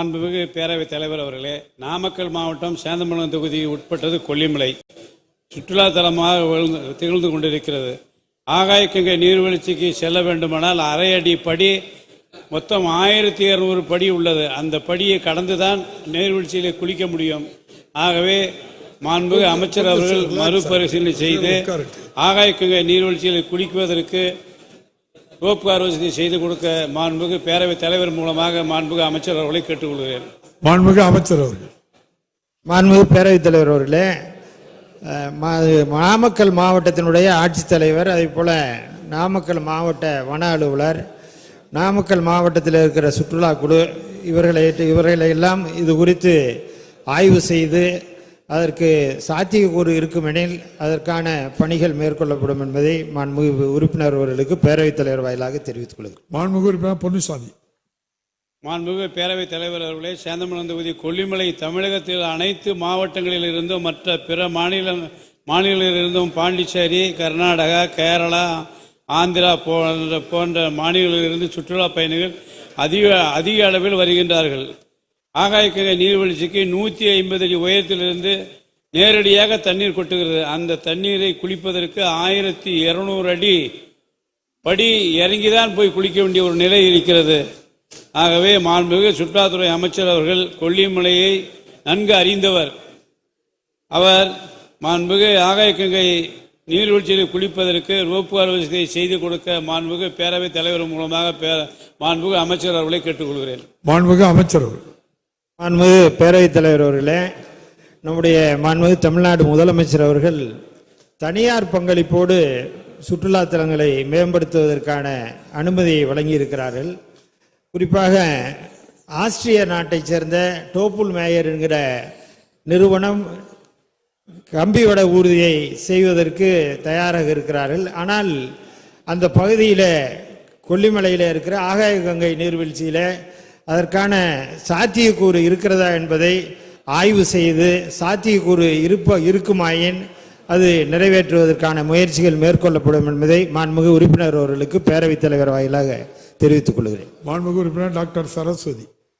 மாண்புமிகு பேரவைத் தலைவர் அவர்களே நாமக்கல் மாவட்டம் சேந்தமங்கலம் தொகுதி உட்பட்டது கொல்லிமலை. சுற்றுலா தலமாக விழுந்து- திகழ்ந்து கொண்டிருக்கிறது. ஆகாயக்கங்கை நீர்வீழ்ச்சிக்கு செல்ல வேண்டுமானால் அரை அடி படி மொத்தம் ஆயிரத்தி இருநூறு படி உள்ளது. அந்த படியை கடந்துதான் நீர்வீழ்ச்சியிலே குளிக்க முடியும். ஆகவே மாண்புமிகு அமைச்சர் அவர்கள் மறுபரிசீலனை செய்து ஆகாயக்கங்கை நீர்வீழ்ச்சியில் குளிக்குவதற்கு ரோப் கார் வசதி செய்து கொடுக்க மாண்புமிகு பேரவைத் தலைவர் மூலமாக மாண்புமிகு அமைச்சர் அவர்களை கேட்டுக்கொள்கிறேன். மாண்புமிகு அமைச்சர் அவர்கள். மாண்புமிகு பேரவைத் தலைவர் அவர்களே நாமக்கல் மாவட்டத்தினுடைய ஆட்சித்தலைவர் அதே போல நாமக்கல் மாவட்ட வன அலுவலர் நாமக்கல் மாவட்டத்தில் இருக்கிற சுற்றுலா குழு இவர்களை இவர்களை எல்லாம் இது குறித்து ஆய்வு செய்து அதற்கு சாத்தியக்கூறு இருக்குமெனில் அதற்கான பணிகள் மேற்கொள்ளப்படும் என்பதை மாண்புமிகு உறுப்பினர் அவர்களுக்கு பேரவைத் தலைவர் வாயிலாக தெரிவித்துக் கொள்கிறேன். மாண்புமிகு உறுப்பினர் பொன்னுசாமி. மாண்புமிகு பேரவைத் தலைவர் அவர்களே சேந்தமலம் தொகுதி கொல்லிமலை தமிழகத்தில் அனைத்து மாவட்டங்களில் இருந்தும் மற்ற பிற மாநில மாநிலங்களிலிருந்தும் பாண்டிச்சேரி கர்நாடகா கேரளா ஆந்திரா போன்ற போன்ற மாநிலங்களிலிருந்து சுற்றுலா பயணிகள் அதிக அதிக அளவில் வருகின்றார்கள். ஆகாயக்கங்கை நீர்வீழ்ச்சிக்கு நூற்றி ஐம்பது அடி உயரத்திலிருந்து நேரடியாக தண்ணீர் கொட்டுகிறது. அந்த தண்ணீரை குளிப்பதற்கு ஆயிரத்தி இருநூறு அடி படி இறங்கி தான் போய் குளிக்க வேண்டிய ஒரு நிலை இருக்கிறது. ஆகவே மாண்புமிகு சுற்றுலாத்துறை அமைச்சர் அவர்கள் கொல்லிமலையை நன்கு அறிந்தவர். அவர் மாண்புமிகு ஆகாயக்கங்கை நீர்வீழ்ச்சியில் குளிப்பதற்கு ரோப்புகார் வசதியை செய்து கொடுக்க மாண்புமிகு பேரவைத் தலைவர் மூலமாக பே- மாண்புமிகு அமைச்சர் அவர்களை கேட்டுக்கொள்கிறேன். மாண்புமிகு அமைச்சர் அவர்கள். மாண்புமிகு பேரவைத் தலைவர் அவர்களே நம்முடைய மாண்புமிகு தமிழ்நாடு முதலமைச்சர் அவர்கள் தனியார் பங்களிப்போடு சுற்றுலா தலங்களை மேம்படுத்துவதற்கான அனுமதியை வழங்கியிருக்கிறார்கள். குறிப்பாக ஆஸ்திரிய நாட்டைச் சேர்ந்த டோப்புல் மேயர் என்கிற நிறுவனம் கம்பிவட ஊர்தியை செய்வதற்கு தயாராக இருக்கிறார்கள். ஆனால் அந்த பகுதியில் கொல்லிமலையில் இருக்கிற ஆகாய கங்கை நீர்வீழ்ச்சியில் அதற்கான சாத்தியக்கூறு இருக்கிறதா என்பதை ஆய்வு செய்து சாத்தியக்கூறு இருப்ப இருக்குமாயின் அது நிறைவேற்றுவதற்கான முயற்சிகள் மேற்கொள்ளப்படும் என்பதை மாண்புமிகு உறுப்பினர் அவர்களுக்கு பேரவைத் தலைவர் வாயிலாக தெரிவித்துக் கொள்கிறேன். மாண்புமிகு உறுப்பினர் டாக்டர் சரஸ்வதி.